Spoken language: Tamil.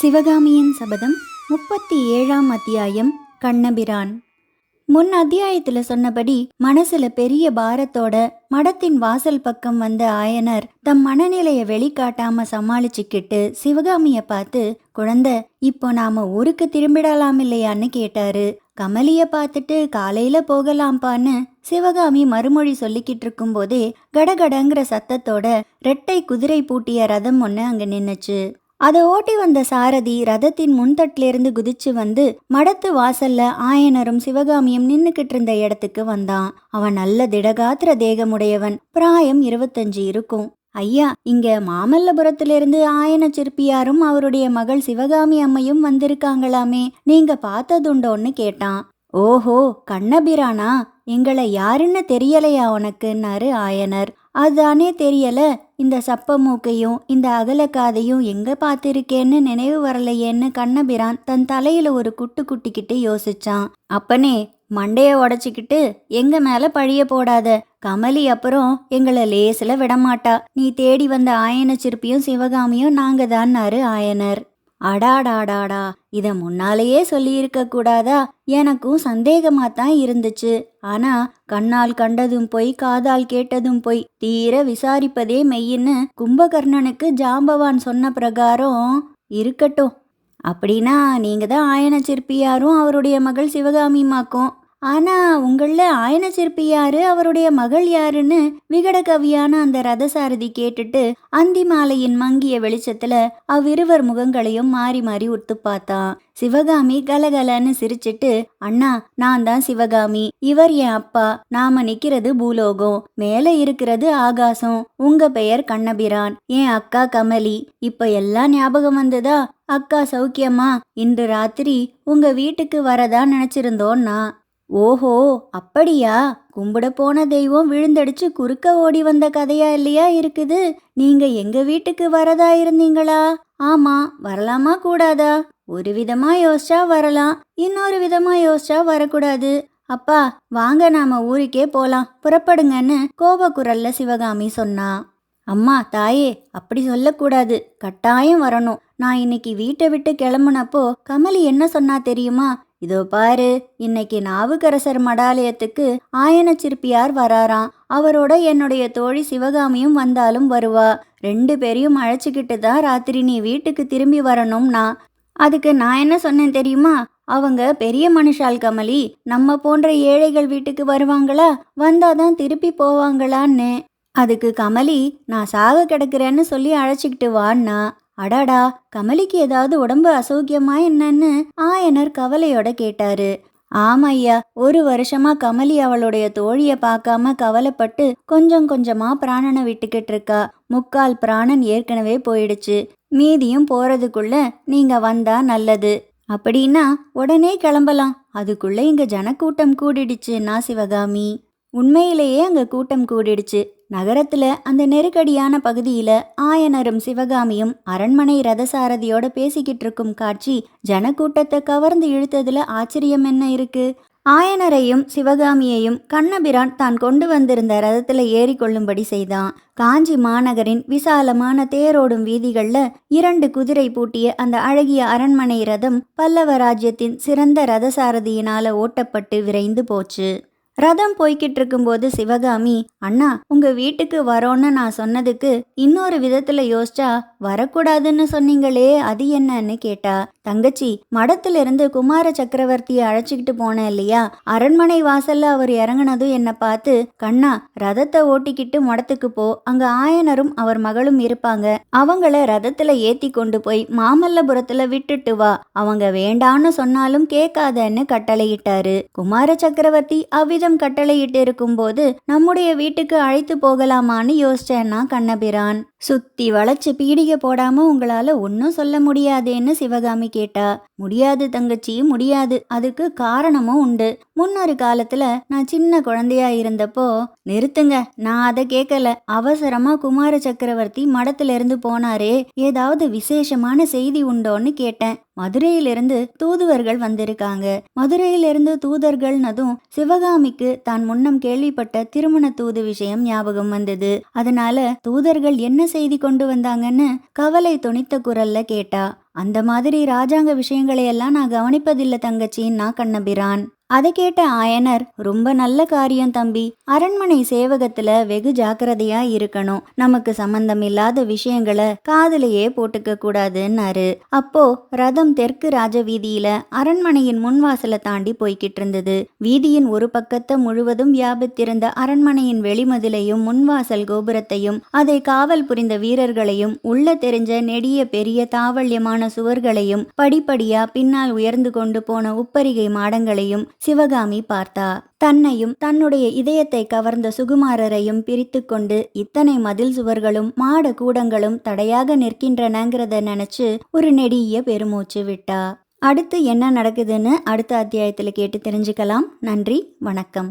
சிவகாமியின் சபதம் முப்பத்தி ஏழாம் அத்தியாயம் கண்ணபிரான். முன் அத்தியாயத்தில் சொன்னபடி மனசுல பெரிய பாரத்தோட மடத்தின் வாசல் பக்கம் வந்த ஆயனர் தம் மனநிலைய வெளிக்காட்டாம சமாளிச்சுக்கிட்டு சிவகாமிய பார்த்து குழந்தை இப்போ நாம ஊருக்கு திரும்பிடலாம் இல்லையான்னு கேட்டாரு. கமலிய பார்த்துட்டு காலையில போகலாம்பான்னு சிவகாமி மறுமொழி சொல்லிக்கிட்டு இருக்கும்போதே கடகடங்கிற சத்தத்தோட ரெட்டை குதிரை பூட்டிய ரதம் ஒன்று அங்க நின்னுச்சு. அதை ஓட்டி வந்த சாரதி ரதத்தின் முன்தட்டிலிருந்து குதிச்சு வந்து மடத்து வாசல்ல ஆயனரும் சிவகாமியும் நின்னுக்கிட்டு இருந்த இடத்துக்கு வந்தான். அவன் நல்ல திடகாத்திர தேகமுடையவன். பிராயம் இருபத்தஞ்சு இருக்கும். ஐயா இங்க மாமல்லபுரத்திலிருந்து ஆயன சிற்பியாரும் அவருடைய மகள் சிவகாமி அம்மையும் வந்திருக்காங்களாமே. நீங்க பார்த்ததுண்டோன்னு கேட்டான். ஓஹோ கண்ணபிரானா? எங்களை யாருன்னு தெரியலையா உனக்குன்னாரு ஆயனர். அதுதானே தெரியல இந்த சப்ப மூக்கையும் இந்த அகலக்காதையும் எங்க பார்த்திருக்கேன்னு நினைவு வரலையேன்னு கண்ணபிரான் தன் தலையில ஒரு குட்டு குட்டிக்கிட்டு யோசிச்சான். அப்பனே மண்டைய உடைச்சிக்கிட்டு எங்க மேல பழிய போடாத? கமலி அப்புறம் எங்களை லேசில் விடமாட்டா. நீ தேடி வந்த ஆயன சிற்பியும் சிவகாமியும் நாங்க தான்னாரு ஆயனர். அடாடாடாடா இத முன்னாலேயே சொல்லியிருக்க கூடாதா? எனக்கும் சந்தேகமா தான் இருந்துச்சு. ஆனா கண்ணால் கண்டதும் போய் காதால் கேட்டதும் போய் தீர விசாரிப்பதே மெய்யின்னு கும்பகர்ணனுக்கு ஜாம்பவான் சொன்ன பிரகாரம் இருக்கட்டும். அப்படின்னா நீங்க தான் ஆயன சிற்பியாரும் அவருடைய மகள் சிவகாமிமாக்கும். ஆனா உங்களில் ஆயன சிற்பி யாரு? அவருடைய மகள் யாருன்னு விகடகவியான அந்த ரதசாரதி கேட்டுட்டு அந்தி மாலையின் மங்கிய வெளிச்சத்தில் அவ்விருவர் முகங்களையும் மாறி மாறி உத்து பார்த்தான் சிவகாமி கலகலன்னு சிரிச்சிட்டு அண்ணா நான் தான் சிவகாமி. இவர் என் அப்பா. நாம நிக்கிறது பூலோகம். மேல இருக்கிறது ஆகாசம். உங்க பெயர் கண்ணபிரான். என் அக்கா கமலி. இப்ப எல்லாம் ஞாபகம் வந்ததா? அக்கா சௌக்கியமா? இன்று ராத்திரி உங்க வீட்டுக்கு வரதா நினைச்சிருந்தோன்னா ஓஹோ அப்படியா? கும்பிட போன தெய்வம் விழுந்தடிச்சு குறுக்க ஓடி வந்த கதையா இல்லையா இருக்குது? நீங்க எங்க வீட்டுக்கு வரதா இருந்தீங்களா? ஆமா வரலாமா கூடாதா? ஒரு விதமா யோசிச்சா வரலாம் இன்னொரு விதமா யோசிச்சா வரக்கூடாது. அப்பா வாங்க நாம ஊருக்கே போலாம். புறப்படுங்கன்னு கோபக்குரல்ல சிவகாமி சொன்னா. அம்மா தாயே அப்படி சொல்லக்கூடாது. கட்டாயம் வரணும். நான் இன்னைக்கு வீட்டை விட்டு கிளம்புனப்போ கமலி என்ன சொன்னா தெரியுமா? இதோ பாரு இன்னைக்கு நாவுக்கரசர் மடாலயத்துக்கு ஆயன சிற்பியார் வராராம். அவரோட என்னுடைய தோழி சிவகாமியும் வந்தாலும் வருவா. ரெண்டு பேரையும் அழைச்சிக்கிட்டு தான் ராத்திரி நீ வீட்டுக்கு திரும்பி வரணும்னா. அதுக்கு நான் என்ன சொன்னேன் தெரியுமா? அவங்க பெரிய மனுஷால் கமலி நம்ம போன்ற ஏழைகள் வீட்டுக்கு வருவாங்களா? வந்தாதான் திருப்பி போவாங்களான்னு. அதுக்கு கமலி நான் சாக கிடக்குறேன்னு சொல்லி அழைச்சிக்கிட்டு வான்னா. அடாடா கமலிக்கு ஏதாவது உடம்பு அசௌக்கியமா என்னன்னு ஆயனர் கவலையோட கேட்டாரு. ஆமையா ஒரு வருஷமா கமலி அவளுடைய தோழிய பார்க்காம கவலைப்பட்டு கொஞ்சம் கொஞ்சமா பிராணனை விட்டுக்கிட்டு இருக்கா. முக்கால் பிராணன் ஏற்கனவே போயிடுச்சு. மீதியும் போறதுக்குள்ள நீங்க வந்தா நல்லது. அப்படின்னா உடனே கிளம்பலாம். அதுக்குள்ள இங்க ஜனக்கூட்டம் கூடிடுச்சுன்னா சிவகாமி. உண்மையிலேயே அங்க கூட்டம் கூடிடுச்சு. நகரத்தில் அந்த நெருக்கடியான பகுதியில் ஆயனரும் சிவகாமியும் அரண்மனை ரதசாரதியோட பேசிக்கிட்டு இருக்கும் காட்சி ஜனக்கூட்டத்தை கவர்ந்து இழுத்ததுல ஆச்சரியம் என்ன இருக்கு? ஆயனரையும் சிவகாமியையும் கண்ணபிரான் தான் கொண்டு வந்திருந்த ரதத்தில் ஏறி கொள்ளும்படி செய்தான். காஞ்சி மாநகரின் விசாலமான தேரோடும் வீதிகளில் இரண்டு குதிரை பூட்டிய அந்த அழகிய அரண்மனை ரதம் பல்லவ ராஜ்யத்தின் சிறந்த ரதசாரதியினால ஓட்டப்பட்டு விரைந்து போச்சு. ரதம் போய்கிட்டு இருக்கும்போது சிவகாமி அண்ணா உங்க வீட்டுக்கு வரோன்னு நான் சொன்னதுக்கு இன்னொரு விதத்துல யோசிச்சா வரக்கூடாதுன்னு சொன்னீங்களே அது என்னன்னு கேட்டா தங்கச்சி மடத்திலிருந்து குமார சக்கரவர்த்தியை அழைச்சிக்கிட்டு போனேன் இல்லையா? அரண்மனை வாசல்ல அவர் இறங்குனதும் என்னை பார்த்து கண்ணா ரதத்தை ஓட்டிக்கிட்டு மடத்துக்கு போ. அங்க ஆயனரும் அவர் மகளும் இருப்பாங்க. அவங்கள ரதத்துல ஏத்தி கொண்டு போய் மாமல்லபுரத்துல விட்டுட்டு வா. அவங்க வேண்டான்னு சொன்னாலும் கேட்காதன்னு கட்டளையிட்டாரு. குமார சக்கரவர்த்தி அவ்விதம் கட்டளையிட்டு இருக்கும்போது நம்முடைய வீட்டுக்கு அழைத்து போகலாமான்னு யோசிச்சேன்னா கண்ணபிரான். சுத்தி வளைச்சு பீடிகை போடாம உங்களால ஒன்னும் சொல்ல முடியாதேன்னு சிவகாமி கேட்டா. முடியாது தங்கச்சி முடியாது. அதுக்கு காரணமும் உண்டு. முன்னொரு காலத்துல நான் சின்ன குழந்தையா இருந்தப்போ நிறுத்துங்க நான் அதை கேட்கல அவசரமா குமார சக்கரவர்த்தி மடத்துல இருந்து போனாரே. ஏதாவது விசேஷமான செய்தி உண்டோன்னு கேட்டேன். மதுரையிலிருந்து தூதுவர்கள் வந்திருக்காங்க. மதுரையிலிருந்து தூதர்கள்னதும் சிவகாமிக்கு தான் முன்னம் கேள்விப்பட்ட திருமண தூது விஷயம் ஞாபகம் வந்தது. அதனால தூதர்கள் என்ன செய்தி கொண்டு வந்தாங்கன்னு கவலை துணித்த குரல்ல கேட்டா அந்த மாதிரி ராஜாங்க விஷயங்களையெல்லாம் நான் கவனிப்பதில்லை தங்கச்சின்னா கண்ணபிரான். அதை கேட்ட ஆயனர் ரொம்ப நல்ல காரியம் தம்பி. அரண்மனை சேவகத்துல வெகு ஜாக்கிரதையா இருக்கணும். நமக்கு சம்பந்தம் இல்லாத விஷயங்களை காதலையே போட்டுக்க கூடாதுன்னாரு. அப்போ ரதம் தெற்கு ராஜ வீதியில அரண்மனையின் முன்வாசலை தாண்டி போய்கிட்டு இருந்தது. வீதியின் ஒரு பக்கத்தை முழுவதும் வியாபித்திருந்த அரண்மனையின் வெளிமதிலையும் முன்வாசல் கோபுரத்தையும் அதை காவல் புரிந்த வீரர்களையும் உள்ள தெரிஞ்ச நெடிய பெரிய தாவல்யமான சுவர்களையும் படிப்படியா பின்னால் உயர்ந்து கொண்டு போன உப்பரிகை மாடங்களையும் சிவகாமி பார்த்தா தன்னையும் தன்னுடைய இதயத்தை கவர்ந்த சுகுமாரரையும் பிரித்து கொண்டு இத்தனை மதில் சுவர்களும் மாட கூடங்களும் தடையாக நிற்கின்றனங்கிறத நினைச்சு ஒரு நெடிய பெருமூச்சு விட்டா. அடுத்து என்ன நடக்குதுன்னு அடுத்த அத்தியாயத்தில் கேட்டு தெரிஞ்சுக்கலாம். நன்றி வணக்கம்.